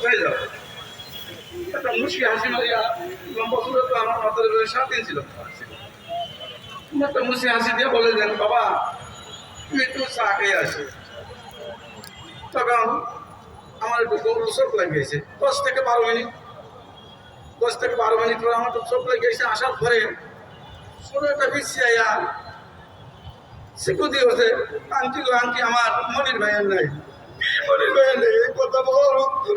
কোথায় যাও একটা মুশকি হাসি মারিয়া লম্বা তো আমার মাথার উপরে সাত দিন ছিল একটা মুশকি হাসি দিয়ে বলে দেন, বাবা তুমি একটু চা খেয়ে আসো তখন আমার একটু গরু চোখ লাগিয়েছে। দশ থেকে বারো মিনিট। দশ থেকে বারো মিনিট পরে আমার তো চোখ লাগিয়েছে। আসার পরে ছোট একটা পিছিয়ে আইয়া স্বীকৃতি হচ্ছে আন্টি গো, আন্টি, আমার মনির ভাইয়ের নাই। মনির ভাইয়ের নেই কথা উত্তর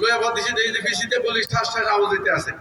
লয়া বাদ দিছি দেখি শীতে পুলিশ ঠাস ঠাস আওয়াজ দিতে আছে।